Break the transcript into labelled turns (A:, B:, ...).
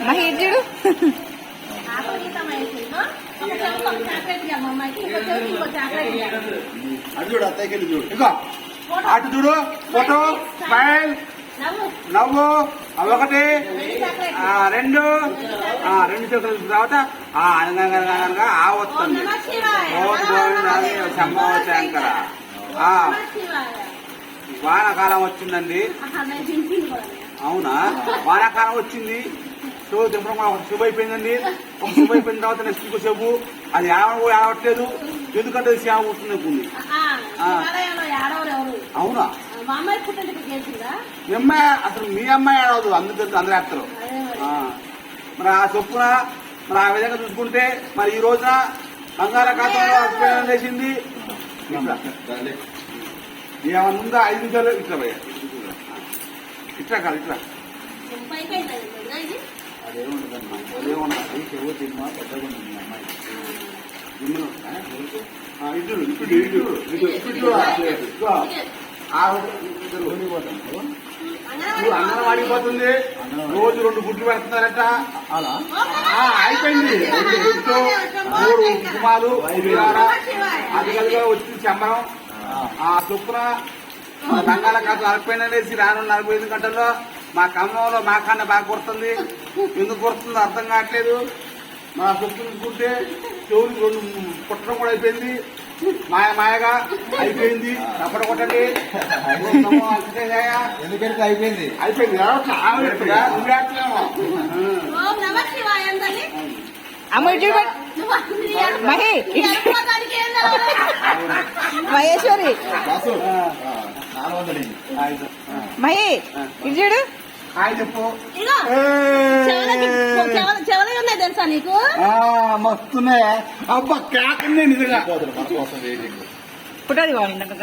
A: మహి ఇటు చూడు.
B: ఆకలి గీత మహేష్ ఒక చెవికి ఒక చాక్లెట్ ఇవ్వ అమ్మాయికి ఇంకో చెవికి ఇంకో చాక్లెట్ ఇవ్వ.
C: అది చూడు అత్తయ్యకి వెళ్ళి చూడు.
D: ఇగో అటు చూడు ఫోటో స్మైల్
B: నవ్వు
D: ఒకటి
B: రెండు
D: రెండు ఆ రెండు చేతులు తర్వాత ఆ అనగా అనగా ఆ
B: ఓం
D: వస్తుంది
B: శివాయ
D: వానాకాలం వచ్చిందండి. అవునా? వానాకాలం వచ్చింది. దింపడం కూడా ఒక శుభ అయిపోయిందండి ఒక శుభ అయిపోయిన తర్వాత నెక్స్ట్ ఇంకో శుభు అది ఏడవ ఏడవట్లేదు. ఎందుకంటే అది సేవ
B: ఎవరు?
D: అవునా?
B: మా అమ్మాయి
D: అసలు మీ అమ్మాయి ఏడవదు అందరు అందరు
B: అదే మరి.
D: ఆ, చొప్పున మరి ఆ విధంగా చూసుకుంటే మరి ఈ రోజున బంగాళాఖాతంలో అభిప్రాయం చేసింది. ఏమన్నా ఉందా? ఐదు నిమిషాలు ఇట్లా పోయా. ఇట్లా కాదు ఇట్లా.
C: అదేముండదమ్మా
D: అదేమన్నా
C: అది చెవు తిమ్మా పెద్దగా ఉంది అమ్మాయి.
D: ఇందులో, ఆ, ఇటు ఇటు ఇటు ఇటు ఇటు ఇటు ఆ, ఇటు.
C: పోతాం
D: ఇప్పుడు అన్నం వాడిపోతుంది రోజు రెండు గుడ్లు పెడుతున్నారట.
C: అలా?
D: అయిపోయింది. మూడు ఉప్మాలు అది కలిగా వచ్చింది చెమ్మరం ఆ. చొప్పున మన బంగాళాఖాతం అరపోయిననేసి రాను నలభై ఐదు గంటల్లో మా ఖమ్మంలో మా కన్నా బాగా కొడుతుంది. ఎందుకు కొడుతుందో అర్థం కావట్లేదు. మా చూసుకుంటే చెవులు రెండు పుట్టడం కూడా అయిపోయింది. మాయ మాయగా అయిపోయింది. తప్పట కొట్టండి.
C: ఎందుకంటే అయిపోయింది.
D: అయిపోయింది.
A: అమ్మ మహి. మహేశ్వరి. మహి ఇటు చూడు.
D: హాయ్ చెప్పు
B: చెవులు చెవులు ఉన్నాయి తెలుసా నీకు?
D: ఆ, మస్తునే అబ్బా కేకుంది నిజంగా.
A: పుట్టది బాగుంది నాకు